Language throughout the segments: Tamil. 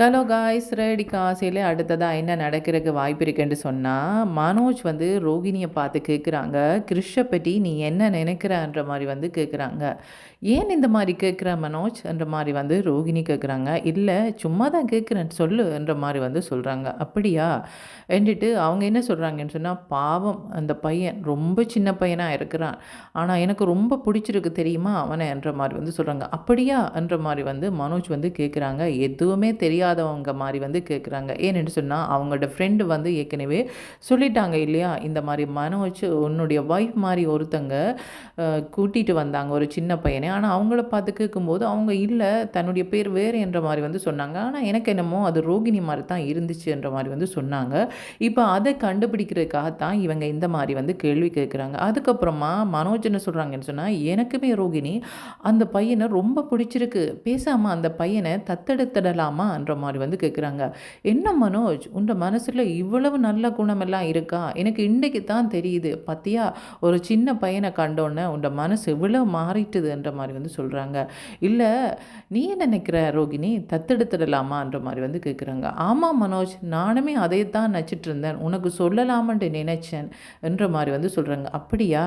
ஹலோ காய்ஸ் ரெடி காசியில் அடுத்ததாக என்ன நடக்கிறதுக்கு வாய்ப்பு இருக்குன்னு சொன்னால் மனோஜ் வந்து ரோகிணியை பார்த்து கேட்குறாங்க கிறிஷை பற்றி நீ என்ன நினைக்கிறன்ற மாதிரி வந்து கேட்குறாங்க ஏன் இந்த மாதிரி கேட்குற மனோஜ் என்ற மாதிரி வந்து ரோகிணி கேட்குறாங்க இல்லை சும்மா தான் கேட்குறேன் சொல்லுன்ற மாதிரி வந்து சொல்கிறாங்க அப்படியா? என்றிட்டு அவங்க என்ன சொல்கிறாங்கன்னு சொன்னால் பாவம். அந்த பையன் ரொம்ப சின்ன பையனாக இருக்கிறான். ஆனால் எனக்கு ரொம்ப பிடிச்சிருக்கு தெரியுமா அவனை என்ற மாதிரி வந்து சொல்கிறாங்க அப்படியா? என்ற மாதிரி வந்து மனோஜ் வந்து கேட்குறாங்க எதுவுமே தெரியாது தெரியாதவங்க மாதிரி வந்து கேட்குறாங்க ஏன்னு சொன்னால் அவங்களோட ஃப்ரெண்டு வந்து ஏற்கனவே சொல்லிட்டாங்க இல்லையா? இந்த மாதிரி மனோஜ் உன்னுடைய ஒய்ஃப் மாதிரி ஒருத்தங்க கூட்டிகிட்டு வந்தாங்க ஒரு சின்ன பையனை. ஆனால் அவங்கள பார்த்து கேட்கும்போது அவங்க இல்லை தன்னுடைய பேர் வேறு என்ற மாதிரி வந்து சொன்னாங்க. ஆனால் எனக்கு என்னமோ அது ரோகிணி மாதிரி தான் இருந்துச்சு என்ற மாதிரி வந்து சொன்னாங்க. இப்போ அதை கண்டுபிடிக்கிறதுக்காகத்தான் இவங்க இந்த மாதிரி வந்து கேள்வி கேட்குறாங்க அதுக்கப்புறமா மனோஜ் என்ன சொல்கிறாங்கன்னு சொன்னால் எனக்குமே ரோகிணி அந்த பையனை ரொம்ப பிடிச்சிருக்கு. பேசாமல் அந்த பையனை தத்தெடுத்துடலாமான்ற மாதிரி வந்து கேட்குறாங்க என்ன மனோஜ் உன் மனசில் இவ்வளவு நல்ல குணமெல்லாம் இருக்கா? எனக்கு இன்றைக்கு தான் தெரியுது. பார்த்தியா ஒரு சின்ன பையனை கண்டோன்னே உன் மனசு இவ்வளோ மாறிட்டுதுன்ற மாதிரி வந்து சொல்கிறாங்க இல்லை நீ என்ன நினைக்கிற ரோகிணி? தத்தெடுத்துடலாமான்ற மாதிரி வந்து கேட்குறாங்க ஆமாம் மனோஜ் நானுமே அதை தான் நினச்சிட்டு இருந்தேன் உனக்கு சொல்லலாமன்ட்டு நினைச்சேன் என்ற மாதிரி வந்து சொல்கிறாங்க அப்படியா?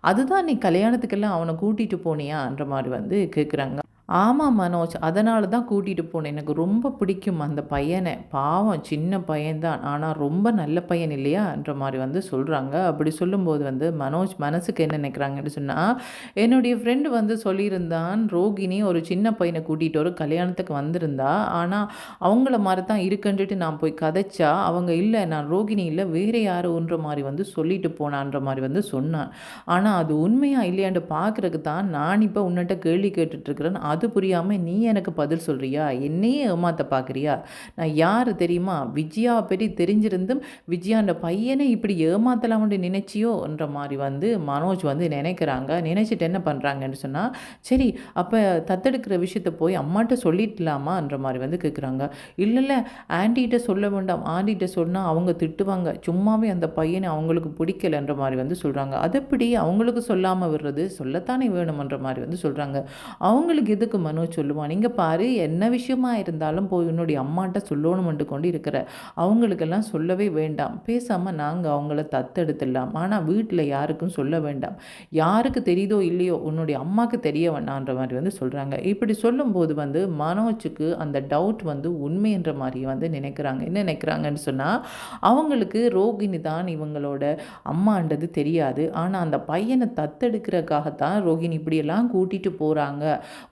அதுதான் நீ கல்யாணத்துக்கெல்லாம் அவனை கூட்டிகிட்டு போனியான்ற மாதிரி வந்து கேட்குறாங்க ஆமாம் மனோஜ் அதனால தான் கூட்டிகிட்டு போனேன். எனக்கு ரொம்ப பிடிக்கும் அந்த பையனை. பாவம் சின்ன பையன்தான் ஆனால் ரொம்ப நல்ல பையன் இல்லையான்ற மாதிரி வந்து சொல்கிறாங்க அப்படி சொல்லும்போது வந்து மனோஜ் மனசுக்கு என்ன நினைக்கிறாங்கன்னு சொன்னால் என்னுடைய ஃப்ரெண்டு வந்து சொல்லியிருந்தான் ரோகிணி ஒரு சின்ன பையனை கூட்டிகிட்டு ஒரு கல்யாணத்துக்கு வந்திருந்தா. ஆனால் அவங்கள மாதிரி தான் இருக்குன்ட்டு நான் போய் கதைச்சா அவங்க இல்லை நான் ரோகிணி இல்லை வேறு யாருன்ற மாதிரி வந்து சொல்லிட்டு போனான்ற மாதிரி வந்து சொன்னான். ஆனால் அது உண்மையாக இல்லையான்ட்டு பார்க்குறதுக்கு தான் நான் இப்போ உன்னிட்ட கேள்வி கேட்டுட்ருக்கிறேன் அது புரியாமல் நீ எனக்கு பதில் சொல்கிறியா என்னையே ஏமாத்த பார்க்குறியா நான் யார் தெரியுமா? விஜயாவை பற்றி தெரிஞ்சிருந்தும் விஜயாண்ட பையனை இப்படி ஏமாத்தலாம்னு நினைச்சியோன்ற மாதிரி வந்து மனோஜ் வந்து நினைக்கிறாங்க. நினச்சிட்டு என்ன பண்ணுறாங்கன்னு சொன்னால் சரி அப்போ தத்தெடுக்கிற விஷயத்த போய் அம்மாட்ட சொல்லிடலாமான்ற மாதிரி வந்து கேட்குறாங்க இல்லை இல்லை ஆண்டிகிட்ட சொல்ல வேண்டாம். ஆண்டிகிட்ட சொன்னால் அவங்க திட்டுவாங்க. சும்மாவே அந்த பையனை அவங்களுக்கு பிடிக்கலன்ற மாதிரி வந்து சொல்கிறாங்க அதுப்படி அவங்களுக்கு சொல்லாமல் விடுறது? சொல்லத்தானே வேணுமன்ற மாதிரி வந்து சொல்கிறாங்க அவங்களுக்கு இது எதுக்கு மனோஜ் சொல்லுவான் நீங்கள் பாரு என்ன விஷயமா இருந்தாலும் போய் உன்னுடைய அம்மாட்ட சொல்லணுமென்று கொண்டு இருக்கிற அவங்களுக்கெல்லாம் சொல்லவே வேண்டாம். பேசாமல் நாங்கள் அவங்கள தத்தெடுத்துடலாம். ஆனால் வீட்டில் யாருக்கும் சொல்ல வேண்டாம். யாருக்கு தெரியுதோ இல்லையோ உன்னுடைய அம்மாவுக்கு தெரிய வேண்டான்ற மாதிரி வந்து சொல்கிறாங்க இப்படி சொல்லும்போது வந்து மனோஜுக்கு அந்த டவுட் வந்து உண்மைன்ற மாதிரி வந்து நினைக்கிறாங்க. என்ன நினைக்கிறாங்கன்னு சொன்னால் அவங்களுக்கு ரோகிணி தான் இவங்களோட அம்மான்றது தெரியாது. ஆனால் அந்த பையனை தத்தெடுக்கிறதுக்காகத்தான் ரோகிணி இப்படியெல்லாம் கூட்டிகிட்டு போகிறாங்க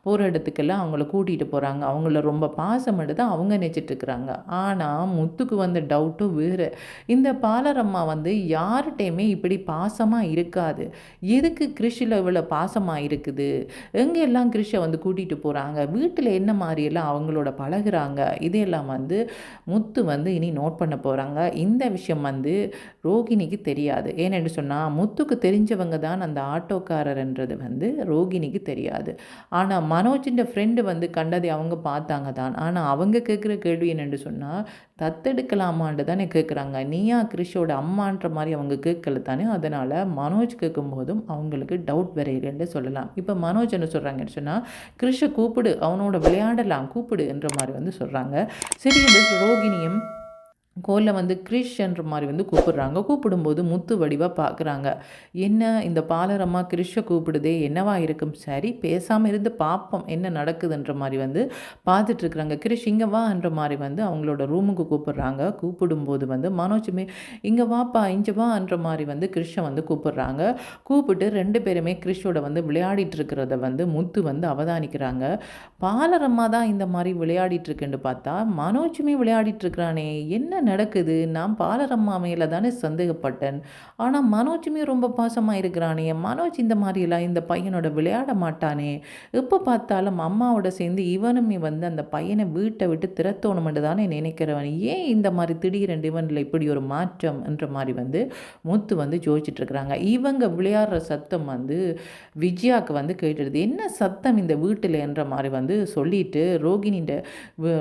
போகிற போகிற இடத்துக்கெல்லாம் அவங்கள கூட்டிகிட்டு போகிறாங்க அவங்கள ரொம்ப பாசம் எடுத்து அவங்க நினச்சிட்ருக்குறாங்க. ஆனால் முத்துக்கு வந்த டவுட்டும் வேறு. இந்த பாலரம்மா வந்து யார்கிட்டையுமே இப்படி பாசமாக இருக்காது. எதுக்கு கிருஷியில் இவ்வளோ பாசமாக இருக்குது? எங்கெல்லாம் கிருஷை வந்து கூட்டிகிட்டு போகிறாங்க வீட்டில் என்ன மாதிரியெல்லாம் அவங்களோட பழகுறாங்க? இதையெல்லாம் வந்து முத்து வந்து இனி நோட் பண்ண போகிறாங்க இந்த விஷயம் வந்து ரோகிணிக்கு தெரியாது. ஏனென்று சொன்னால் முத்துக்கு தெரிஞ்சவங்க தான் அந்த ஆட்டோக்காரர்ன்றது வந்து ரோகிணிக்கு தெரியாது. ஆனால் மனோ மனோஜின் ஃப்ரெண்டு வந்து கண்டதை அவங்க பார்த்தாங்க தான் ஆனால் அவங்க கேட்குற கேள்வி என்னென்னு சொன்னால் தத்தெடுக்கலாமான்ட்டு தானே கேட்குறாங்க. நீயா கிறிஷோட அம்மான்ற மாதிரி அவங்க கேட்கல தானே? அதனால் மனோஜ் கேட்கும்போதும் அவங்களுக்கு டவுட் வேற இல்லைன்னு சொல்லலாம். இப்போ மனோஜ் என்ன சொல்கிறாங்கன்னு சொன்னால் கிறிஷை கூப்பிடு அவனோட விளையாடலாம் கூப்பிடு என்ற மாதிரி வந்து சொல்கிறாங்க சரி இந்த ரோகிணியும் கோலில் வந்து கிறிஷ்ன்ற மாதிரி வந்து கூப்பிடுறாங்க. கூப்பிடும்போது முத்து வடிவாக பார்க்குறாங்க என்ன இந்த பாலரம்மா கிறிஷை கூப்பிடுதே என்னவா இருக்கும்? சரி பேசாமல் இருந்து பார்ப்போம் என்ன நடக்குதுன்ற மாதிரி வந்து பார்த்துட்ருக்குறாங்க கிறிஷ் இங்கே வான்ற மாதிரி வந்து அவங்களோட ரூமுக்கு கூப்பிடுறாங்க. கூப்பிடும்போது வந்து மனோஜுமே இங்கே வாப்பா இங்கே வான்ற மாதிரி வந்து கிறிஷை வந்து கூப்பிடுறாங்க. கூப்பிட்டு ரெண்டு பேருமே கிறிஷோட வந்து விளையாடிட்டு இருக்கிறத வந்து முத்து வந்து அவதானிக்கிறாங்க. பாலரம்மா தான் இந்த மாதிரி விளையாடிட்டு இருக்குன்னு பார்த்தா மனோஜுமே விளையாடிட்டு இருக்கிறானே என்ன நடக்குது? நான் பாலரம்மா மேலே தானே சந்தேகப்பட்டேன். ஆனால் மனோஜுமே ரொம்ப பாசமாக இருக்கிறானே. மனோஜ் இந்த மாதிரிலாம் இந்த பையனோட விளையாட மாட்டானே. எப்போ பார்த்தாலும் அம்மாவோட சேர்ந்து இவனுமே வந்து அந்த பையனை வீட்டை விட்டு திறத்தோணுமென்று தானே நினைக்கிறவன். ஏன் இந்த மாதிரி திடீரெண்டு இவனில் இப்படி ஒரு மாற்றம் என்ற மாதிரி வந்து முத்து வந்து ஜோதிச்சிட்ருக்குறாங்க. இவங்க விளையாடுற சத்தம் வந்து விஜயாவுக்கு வந்து கேட்டுடுது. என்ன சத்தம் இந்த வீட்டில் என்ற மாதிரி வந்து சொல்லிட்டு ரோகிணின்ற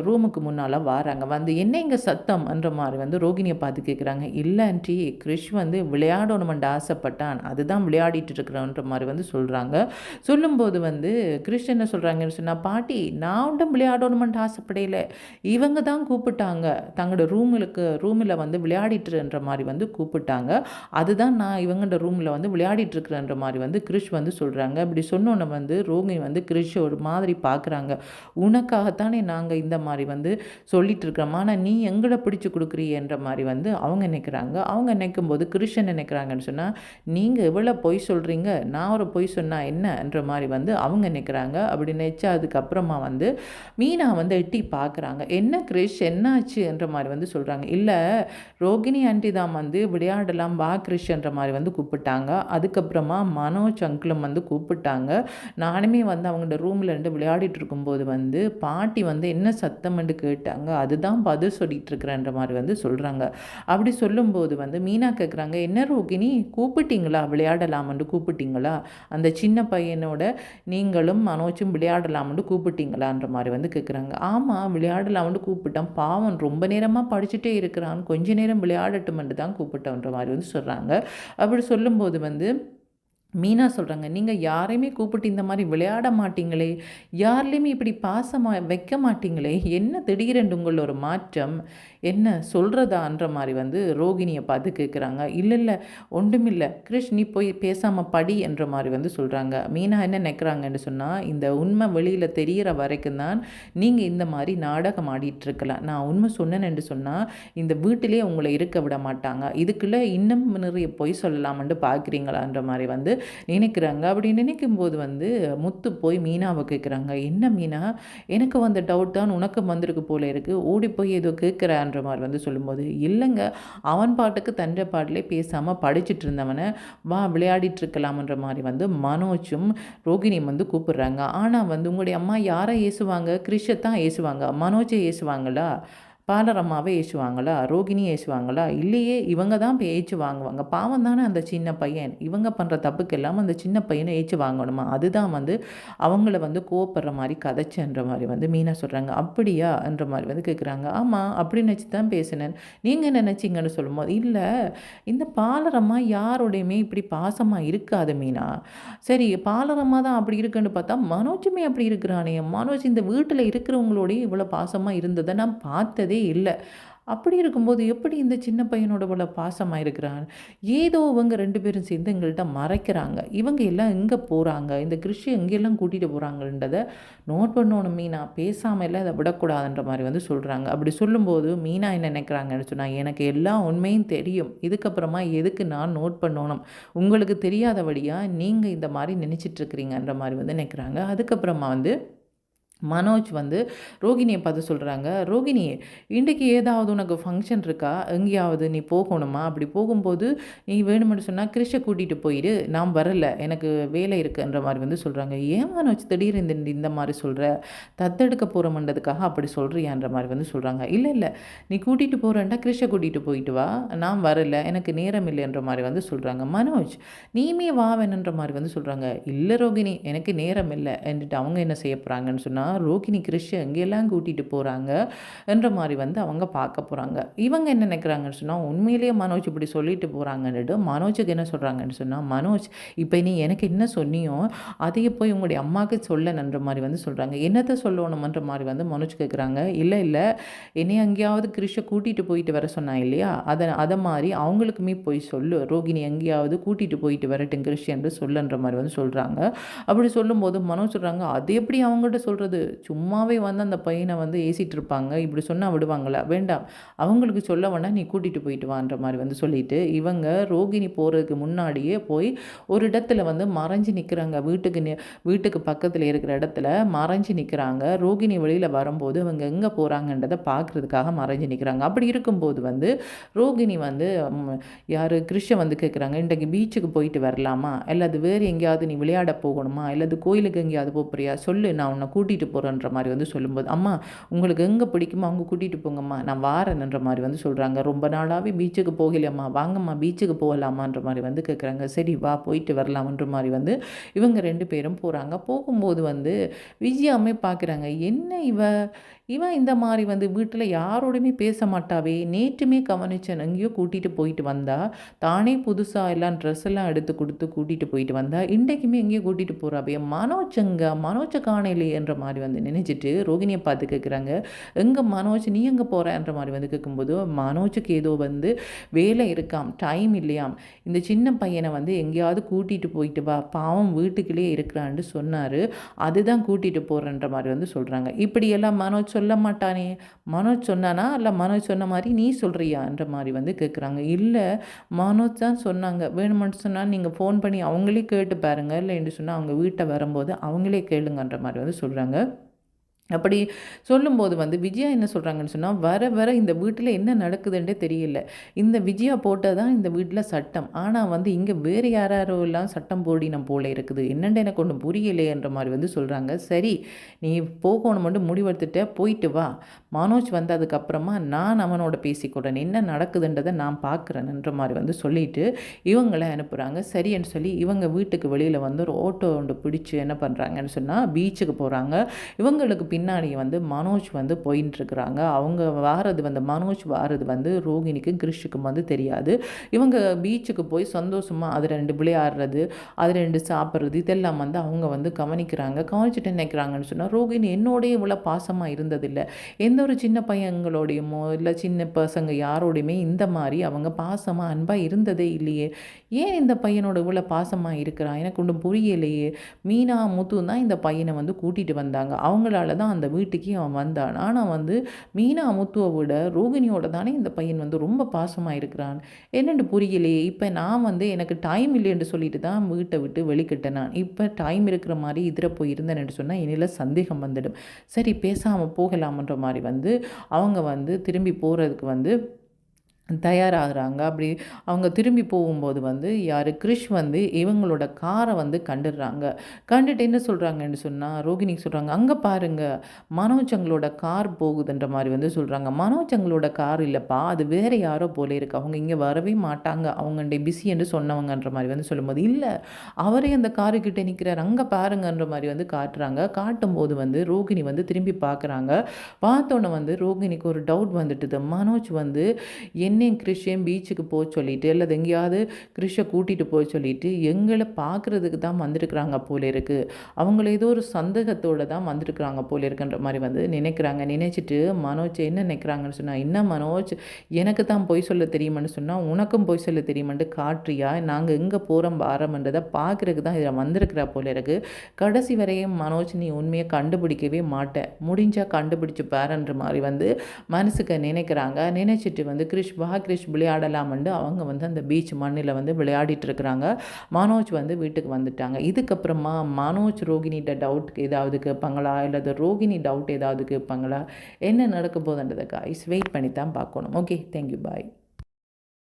ரூமுக்கு முன்னால் வராங்க. வந்து என்ன இங்கே சத்தம்? என்ற மாதிரி வந்து ரோகிணியை பார்த்து கேட்குறாங்க இல்லை ஆண்டி கிறிஷ் வந்து விளையாடணுமெண்டு ஆசைப்பட்டான். அதுதான் விளையாடிட்டு இருக்கிறோன்ற மாதிரி வந்து சொல்கிறாங்க சொல்லும்போது வந்து கிறிஷ் என்ன சொல்கிறாங்கன்னு சொன்னால் பாட்டி நான் ஒன்றும் விளையாடணுமெண்டு ஆசைப்படையில இவங்க தான் கூப்பிட்டாங்க. தங்களோட ரூமுக்கு ரூமில் வந்து விளையாடிட்டுன்ற மாதிரி வந்து கூப்பிட்டாங்க. அதுதான் நான் இவங்களோட ரூமில் வந்து விளையாடிட்டு இருக்கிறன்ற மாதிரி வந்து கிறிஷ் வந்து சொல்கிறாங்க இப்படி சொன்னோன்னே வந்து ரோகிணி வந்து கிறிஷ் ஒரு மாதிரி பார்க்குறாங்க உனக்காகத்தானே நாங்கள் இந்த மாதிரி வந்து சொல்லிட்டு இருக்கிறோம். ஆனால் நீ எங்களை பிடிச்சி கொடுக்குறீன்ற மாதிரி வந்து அவங்க நினைக்கிறாங்க. அவங்க நினைக்கும் போது கிருஷ்ணன் நினைக்கிறாங்கன்னு சொன்னால் நீங்கள் எவ்வளோ பொய் சொல்கிறீங்க நான் ஒரு பொய் சொன்னால் என்னன்ற மாதிரி வந்து அவங்க நினைக்கிறாங்க. அப்படி நினச்சா அதுக்கப்புறமா வந்து மீனா வந்து எட்டி பார்க்குறாங்க என்ன கிறிஷ் என்னாச்சுன்ற மாதிரி வந்து சொல்கிறாங்க இல்லை ரோகிணி ஆண்டி தான் வந்து விளையாடலாம் வா கிறிஷ்ன்ற மாதிரி வந்து கூப்பிட்டாங்க. அதுக்கப்புறமா மனோஜ் அங்கிளும் வந்து கூப்பிட்டாங்க. நானுமே வந்து அவங்களோட ரூமில் இருந்து விளையாடிட்டு இருக்கும்போது வந்து பாட்டி வந்து என்ன சத்தம்னு கேட்டாங்க. அதுதான் பதில் சொல்லிட்டு இருக்கிறன்ற மாதிரி வந்து சொல்கிறாங்க அப்படி சொல்லும்போது வந்து மீனா கேட்குறாங்க என்ன ரோகிணி கூப்பிட்டீங்களா? விளையாடலாம்னு கூப்பிட்டீங்களா? அந்த சின்ன பையனோட நீங்களும் மனோச்சும் விளையாடலாம்னு கூப்பிட்டீங்களான்ற மாதிரி வந்து கேட்குறாங்க ஆமாம் விளையாடலாம்னு கூப்பிட்டான். பாவம் ரொம்ப நேரமாக படிச்சுட்டே இருக்கிறான். கொஞ்ச நேரம் விளையாடட்டும்னு தான் கூப்பிட்டோன்ற மாதிரி வந்து சொல்கிறாங்க அப்படி சொல்லும்போது வந்து மீனா சொல்கிறாங்க நீங்கள் யாரையுமே கூப்பிட்டு இந்த மாதிரி விளையாட மாட்டீங்களே யார்லேயுமே இப்படி பாசமாக வைக்க மாட்டீங்களே என்ன திடீரென்று உங்களோட ஒரு மாற்றம் என்ன சொல்கிறதான்ற மாதிரி வந்து ரோகிணியை பார்த்து கேட்குறாங்க இல்லை இல்லை ஒன்றுமில்லை கிருஷ் நீ போய் பேசாமல் படி என்ற மாதிரி வந்து சொல்கிறாங்க மீனா என்ன நினைக்கிறாங்கன்னு சொன்னால் இந்த உண்மை வெளியில் தெரிகிற வரைக்கும் தான் நீங்கள் இந்த மாதிரி நாடகம் ஆடிட்டுருக்கலாம் நான் உண்மை சொன்னேன்னு சொன்னால் இந்த வீட்டிலே உங்களை இருக்க விட மாட்டாங்க. இதுக்குள்ளே இன்னும் நிறைய பொய் சொல்லலாம்னு பார்க்குறீங்களான்ற மாதிரி வந்து நினைக்கிறாங்க. அப்படி நினைக்கும் போது வந்து முத்து போய் மீனாவை கேட்குறாங்க என்ன மீனா? எனக்கு வந்த டவுட் தான் உனக்கு வந்திருக்கு போல இருக்குது ஓடி போய் ஏதோ கேட்குறான்ற மாதிரி வந்து சொல்லும்போது இல்லைங்க அவன் பாட்டுக்கு தன்ற பாட்டிலே பேசாமல் படிச்சுட்டு இருந்தவனை வா விளையாடிட்டு இருக்கலாம்ன்ற மாதிரி வந்து மனோஜும் ரோகிணியும் வந்து கூப்பிடுறாங்க. ஆனால் வந்து உங்களுடைய அம்மா யாரை ஏசுவாங்க? கிறிஷத்தான் ஏசுவாங்க. மனோஜை ஏசுவாங்களா? பாலரம்மாவே ஏசுவாங்களா? ரோகிணி ஏசுவாங்களா? இல்லையே இவங்க தான் இப்போ ஏச்சு வாங்குவாங்க. பாவம் தானே அந்த சின்ன பையன். இவங்க பண்ணுற தப்புக்கெல்லாம் அந்த சின்ன பையனை ஏச்சு வாங்கணுமா? அதுதான் வந்து அவங்கள வந்து கோவப்படுற மாதிரி கதைச்சன்ற மாதிரி வந்து மீனா சொல்கிறாங்க அப்படியா? என்ற மாதிரி வந்து கேட்குறாங்க ஆமாம் அப்படி நினச்சி தான் பேசினேன். நீங்கள் நினச்சிங்கன்னு சொல்லும்போது இல்லை இந்த பாலரம்மா யாரோடையுமே இப்படி பாசமாக இருக்காது மீனா. சரி பாலரம்மா தான் அப்படி இருக்குன்னு பார்த்தா மனோஜுமே அப்படி இருக்கிறானே. மனோஜ் இந்த வீட்டில் இருக்கிறவங்களோடய இவ்வளோ பாசமாக இருந்ததை நான் பார்த்ததே இல்லை. அப்படி இருக்கும்போது எப்படி இந்த சின்ன பையனோட போல பாசமாக இருக்கிறான் ஏதோ இவங்க ரெண்டு பேரும் சேர்ந்து எங்கள்கிட்ட மறைக்கிறாங்க. இவங்க எல்லாம் எங்கே போகிறாங்க இந்த கிருஷி எங்கெல்லாம் கூட்டிகிட்டு போகிறாங்கன்றதை நோட் பண்ணணும். மீனா பேசாமல் எல்லாம் அதை விடக்கூடாதுன்ற மாதிரி வந்து சொல்கிறாங்க அப்படி சொல்லும்போது மீனா என்ன நினைக்கிறாங்கன்னு சொன்னால் எனக்கு எல்லா உண்மையும் தெரியும். இதுக்கப்புறமா எதுக்கு நான் நோட் பண்ணணும்? உங்களுக்கு தெரியாதபடியாக நீங்கள் இந்த மாதிரி நினச்சிட்ருக்கிறீங்கன்ற மாதிரி வந்து நினைக்கிறாங்க. அதுக்கப்புறமா வந்து மனோஜ் வந்து ரோகிணியை பார்த்து சொல்கிறாங்க ரோகிணி இன்றைக்கு ஏதாவது உனக்கு ஃபங்க்ஷன் இருக்கா? எங்கேயாவது நீ போகணுமா? அப்படி போகும்போது நீ வேணுமென்னு சொன்னால் கிறிஷை கூட்டிகிட்டு போயிடு நான் வரல. எனக்கு வேலை இருக்குன்ற மாதிரி வந்து சொல்கிறாங்க ஏன் மனோஜ் திடீர் இந்த இந்த மாதிரி சொல்கிற தத்தெடுக்க போகிறோம்ன்றதுக்காக அப்படி சொல்கிறியான்ற மாதிரி வந்து சொல்கிறாங்க இல்லை இல்லை. நீ கூட்டிகிட்டு போகிறேன்டா கிறிஷை கூட்டிகிட்டு போயிட்டு வா. நான் வரல. எனக்கு நேரம் இல்லைன்ற மாதிரி வந்து சொல்கிறாங்க மனோஜ் நீமே வா வேணுன்ற மாதிரி வந்து சொல்கிறாங்க இல்லை ரோகிணி. எனக்கு நேரம் இல்லை. என்றுட்டு அவங்க என்ன செய்ய போகிறாங்கன்னு சொன்னால் ரோகிணி கிருஷ் எங்கெல்லாம் கூட்டிகிட்டு போகிறாங்க என்ற மாதிரி வந்து அவங்க பார்க்க போகிறாங்க இவங்க என்ன நினைக்கிறாங்கன்னு சொன்னால் உண்மையிலேயே மனோஜ் இப்படி சொல்லிட்டு போகிறாங்கன்னுட்டு மனோஜுக்கு என்ன சொல்கிறாங்கன்னு சொன்னால் மனோஜ் இப்போ நீ எனக்கு என்ன சொன்னியோ அதையே போய் உங்களுடைய அம்மாவுக்கு சொல்லணுன்ற மாதிரி வந்து சொல்கிறாங்க என்னத்தை சொல்லணுமன்ற மாதிரி வந்து மனோஜ் கேட்குறாங்க இல்லை இல்லை என்னை எங்கேயாவது கிருஷை கூட்டிகிட்டு போயிட்டு வர சொன்னா இல்லையா? அதை அதை மாதிரி அவங்களுக்குமே போய் சொல்லு. ரோகிணி எங்கேயாவது கூட்டிகிட்டு போயிட்டு வரட்டும் கிருஷ் என்று சொல்லுன்ற மாதிரி வந்து சொல்கிறாங்க அப்படி சொல்லும்போது மனோஜ் சொல்கிறாங்க அது எப்படி அவங்கள்ட்ட சொல்கிறது சும்மாவே வந்து அந்த பையனை வந்து ஏசிட்டு இருப்பாங்க இப்படி சொன்னால் விடுவாங்களா? வேண்டாம். அவங்களுக்கு சொல்ல வேண்டாம் நீ கூட்டிகிட்டு போயிட்டு வான்ற மாதிரி வந்து சொல்லிட்டு இவங்க ரோகிணி போகிறதுக்கு முன்னாடியே போய் ஒரு இடத்துல வந்து மறைஞ்சு நிற்கிறாங்க வீட்டுக்கு வீட்டுக்கு பக்கத்தில் இருக்கிற இடத்துல மறைஞ்சு நிற்கிறாங்க ரோகிணி வெளியில் வரும்போது அவங்க எங்கே போகிறாங்கன்றதை பார்க்குறதுக்காக மறைஞ்சு நிற்கிறாங்க அப்படி இருக்கும்போது வந்து ரோகிணி வந்து யார்? கிருஷ்ண வந்து கேட்குறாங்க இன்றைக்கு பீச்சுக்கு போயிட்டு வரலாமா? அல்லது வேறு எங்கேயாவது நீ விளையாட போகணுமா? அல்லது கோயிலுக்கு எங்கேயாவது போகிறியா சொல்லு நான் உன்னை கூட்டிகிட்டு போகிறோன்ற மாதிரி வந்து சொல்லும்போது அம்மா உங்களுக்கு எங்கே பிடிக்குமோ அவங்க கூட்டிகிட்டு போங்கம்மா. நான் வாரேன்ன்ற மாதிரி வந்து சொல்கிறாங்க ரொம்ப நாளாகவே பீச்சுக்கு போகலையம்மா. வாங்கம்மா பீச்சுக்கு போகலாமான்ற மாதிரி வந்து கேட்குறாங்க சரி வா போயிட்டு வரலாமன்ற மாதிரி வந்து இவங்க ரெண்டு பேரும் போகிறாங்க போகும்போது வந்து விஜயாமே பார்க்குறாங்க என்ன இவ? இவன் இந்த மாதிரி வந்து வீட்டில் யாரோடையுமே பேச மாட்டாவே. நேற்றுமே கவனிச்சேன். எங்கேயோ கூட்டிகிட்டு போயிட்டு வந்தா. தானே புதுசாக எல்லாம் ட்ரெஸ் எல்லாம் எடுத்து கொடுத்து கூட்டிகிட்டு போயிட்டு வந்தா. இன்றைக்குமே எங்கேயோ கூட்டிகிட்டு போகிறாவே மனோஜ் எங்க? மனோஜை காணலையேன்ற மாதிரி வந்து நினைச்சிட்டு ரோகிணியை பார்த்து கேட்குறாங்க எங்கே மனோஜ் நீ எங்கே போகிறன்ற மாதிரி வந்து கேட்கும்போது மனோஜுக்கு ஏதோ வந்து வேலை இருக்காம் டைம் இல்லையாம். இந்த சின்ன பையனை வந்து எங்கேயாவது கூட்டிகிட்டு போயிட்டு வா. பாவம் வீட்டுக்குள்ளேயே இருக்கிறான்னு சொன்னார். அதுதான் கூட்டிகிட்டு போகிறன்ற மாதிரி வந்து சொல்கிறாங்க இப்படியெல்லாம் மனோஜ் சொல்ல மாட்டானே. மனோஜ் சொன்னானா? இல்லை மனோஜ் சொன்ன மாதிரி நீ சொல்கிறியான்ற மாதிரி வந்து கேட்குறாங்க இல்லை மனோஜ் தான் சொன்னாங்க. வேணுமென்னு சொன்னால் நீங்கள் ஃபோன் பண்ணி அவங்களே கேட்டு பாருங்கள் இல்லை என்று சொன்னால் அவங்க வீட்டை வரும்போது அவங்களே கேளுங்கன்ற மாதிரி வந்து சொல்கிறாங்க அப்படி சொல்லும்போது வந்து விஜயா என்ன சொல்கிறாங்கன்னு சொன்னால் வர வர இந்த வீட்டில் என்ன நடக்குதுன்றே தெரியல. இந்த விஜயா போட்டால் தான் இந்த வீட்டில் சட்டம். ஆனால் வந்து இங்கே வேறு யாரோ எல்லாம் சட்டம் போடினம் போல இருக்குது. என்னென்ன எனக்கு ஒன்றும் புரியலையன்ற மாதிரி வந்து சொல்கிறாங்க சரி நீ போகணும் மட்டும் முடிவெடுத்துட்ட போயிட்டு வா. மனோஜ் வந்ததுக்கப்புறமா நான் அவனோட பேசிக்கூடேன் என்ன நடக்குதுன்றதை நான் பார்க்குறேன்ன்ற மாதிரி வந்து சொல்லிட்டு இவங்களை அனுப்புகிறாங்க சரின்னு சொல்லி இவங்க வீட்டுக்கு வெளியில் வந்து ஒரு ஓட்டோ ஒன்று பிடிச்சி என்ன பண்ணுறாங்கன்னு சொன்னால் பீச்சுக்கு போகிறாங்க இவங்களுக்கு பின் பின்னாடி வந்து மனோஜ் வந்து போயின்ட்டுருக்குறாங்க அவங்க வாரது வந்து மனோஜ் வாரது வந்து ரோகிணிக்கும் கிரிஷுக்கும் வந்து தெரியாது. இவங்க பீச்சுக்கு போய் சந்தோஷமாக அது ரெண்டு விளையாடுறது அது ரெண்டு சாப்பிட்றது இதெல்லாம் வந்து அவங்க வந்து கவனிக்கிறாங்க. கவனிச்சுட்டு நினைக்கிறாங்கன்னு சொன்னால் ரோகிணி என்னோடய இவ்வளோ பாசமாக இருந்ததில்லை. எந்த ஒரு சின்ன பையங்களோடையுமோ இல்லை சின்ன பசங்க யாரோடையுமே இந்த மாதிரி அவங்க பாசமாக அன்பாக இருந்ததே இல்லையே. ஏன் இந்த பையனோட இவ்வளோ பாசமாக இருக்கிறான் எனக்கு ஒன்றும் புரியலையே. மீனா முத்து தான் இந்த பையனை வந்து கூட்டிகிட்டு வந்தாங்க. அவங்களால தான் அந்த வீட்டுக்கு அவன் வந்தான். ஆனால் வந்து மீனா முத்துவை விட ரோகிணியோட தானே இந்த பையன் வந்து ரொம்ப பாசமாக இருக்கிறான்? என்னென்னு புரியலையே. இப்போ நான் வந்து எனக்கு டைம் இல்லைன்னு சொல்லிட்டு தான் வீட்டை விட்டு வெளிக்கிட்டேன் நான். இப்போ டைம் இருக்கிற மாதிரி இதில் போயிருந்தேன்னு சொன்னால் என்னில் சந்தேகம் வந்துடும். சரி பேசாமல் போகலாமன்ற மாதிரி வந்து அவங்க வந்து திரும்பி போகிறதுக்கு வந்து தயாராகிறாங்க. அப்படி அவங்க திரும்பி போகும்போது வந்து யார்? கிறிஷ் வந்து இவங்களோட காரை வந்து கண்டுடுறாங்க. கண்டுட்டு என்ன சொல்கிறாங்கன்னு சொன்னால் ரோகிணி சொல்கிறாங்க அங்கே பாருங்கள் மனோஜங்களோட கார் போகுதுன்ற மாதிரி வந்து சொல்கிறாங்க மனோஜங்களோட கார் இல்லைப்பா அது வேறு யாரோ போல இருக்கு. அவங்க இங்கே வரவே மாட்டாங்க. அவங்கண்டே பிஸி என்று சொன்னவங்கன்ற மாதிரி வந்து சொல்லும்போது இல்லை அவரே அந்த காருக்கிட்ட நிற்கிறார் அங்கே பாருங்கன்ற மாதிரி வந்து காட்டுறாங்க. காட்டும்போது வந்து ரோகிணி வந்து திரும்பி பார்க்குறாங்க பார்த்தோன்னே வந்து ரோகிணிக்கு ஒரு டவுட் வந்துட்டுது. மனோஜ் வந்து என்ன என்னையும் கிறிஷையும் பீச்சுக்கு போக சொல்லிட்டு அல்லது எங்கேயாவது கிறிஷை கூட்டிகிட்டு போக சொல்லிட்டு எங்களை பார்க்குறதுக்கு தான் வந்திருக்கிறாங்க போல இருக்குது அவங்கள ஏதோ ஒரு சந்தேகத்தோடு தான் வந்திருக்கிறாங்க போல இருக்குன்ற மாதிரி வந்து நினைக்கிறாங்க. நினைச்சிட்டு மனோஜ் என்ன நினைக்கிறாங்கன்னு சொன்னால் என்ன மனோஜ் எனக்கு தான் பொய் சொல்ல தெரியுமான்னு சொன்னால் உனக்கும் பொய் சொல்ல தெரியுமான்ட்டு காட்டுறியா? நாங்கள் எங்கே போகிறோம் பாரம்ன்றதை பார்க்குறதுக்கு தான் இதில் வந்திருக்கிறா போல இருக்குது கடைசி வரையும் மனோஜ் நீ உண்மையை கண்டுபிடிக்கவே மாட்டேன் முடிஞ்சால் கண்டுபிடிச்சு பாருன்ற மாதிரி வந்து மனசுக்கு நினைக்கிறாங்க. நினைச்சிட்டு வந்து கிருஷ்பா வா கிரிஷ் விளையாடலாம்னு அவங்க வந்து அந்த பீச் மண்ணில் வந்து விளையாடிட்டு இருக்கிறாங்க மனோஜ் வந்து வீட்டுக்கு வந்துட்டாங்க. இதுக்கப்புறமா மனோஜ் ரோகிணிகிட்ட டவுட் ஏதாவது கேட்பாங்களா இல்லை ரோகிணி டவுட் ஏதாவது கேட்பாங்களா என்ன நடக்க போதுன்றதை காய்ஸ் வெயிட் பண்ணி தான் பார்க்கணும் ஓகே தேங்க்யூ பாய்